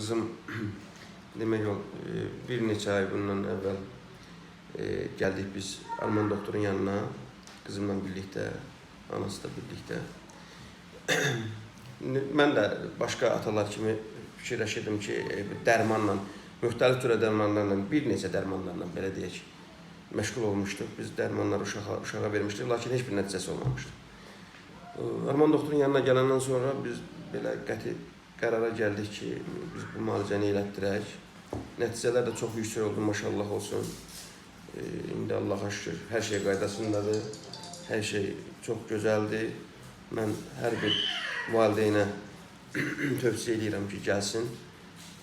qızım demək ol bir neçə ay bundan əvvəl e, biz Alman doktorun yanına qızımla birlikdə, anası da birlikdə. Mən də başqa atalar kimi fikirləşirdim ki, e, dərmanla, müxtəlif türə dərmanlarla, bir neçə dərmanlarla belə deyək, məşğul olmuşduq. Biz dərmanları uşağa, uşağa vermişdik, lakin heç bir nəticəsi olmamışdı. Arman doktorun yanına gələndən sonra biz belə qəti qərara gəldik ki, biz bu müalicəni elətdirək. Nəticələr də çox yüksək oldu, maşallah olsun. E, indi Allaha şükür, hər şey qaydasındadır. Hər şey çox gözəldir. Mən hər bir valideynə tövsiyə edirəm ki, gəlsin.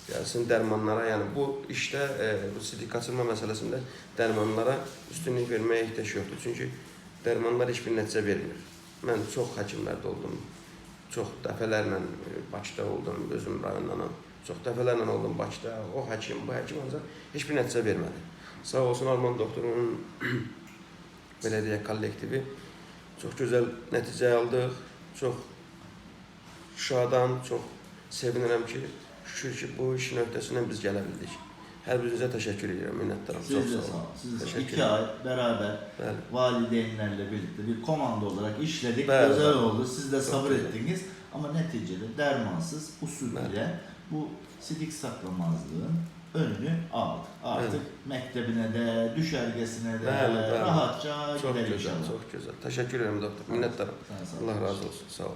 Gəlsin dərmanlara, yəni bu işdə e, bu sidik qaçırma məsələsində dərmanlara üstünlük verməyə ehtiyac yoxdur. Çünki dərmanlar heç bir nəticə vermir. Mən çox həkimlərdə oldum. Çox dəfələrlə e, Bakıda oldum, özüm rayondanam. Çox dəfələrlə oldum Bakıda. O həkim, bu həkim ancaq heç bir nəticə vermədi. Sağ olsun Alman doktorunun belə deyək kollektivi çox gözəl nəticə aldıq. Çox şadam, çox sevinirəm ki, şükür ki, bu işin öhdəsindən biz gələ bildik. Hər birinizə təşəkkür edirəm, minnətdaram. Siz Çox de sağ olun. Siz de sağ olun. Teşekkür İki ay beraber Bəli. valideynlerle birlikte bir komando olarak işledik. Bəli, Güzel oldu. Siz de Çok sabır güzel. ettiniz. Ama neticede dermansız usul Bəli. ile bu sidik saklamazlığın önünü aldık. Artık mektebine de, düşergesine de Bəli, bəli. rahatça gözəl, inşallah. çox gözəl. Təşəkkür edirəm doktor, minnətdaram. Sen sağ ol. Allah razı olsun. Sağ olun.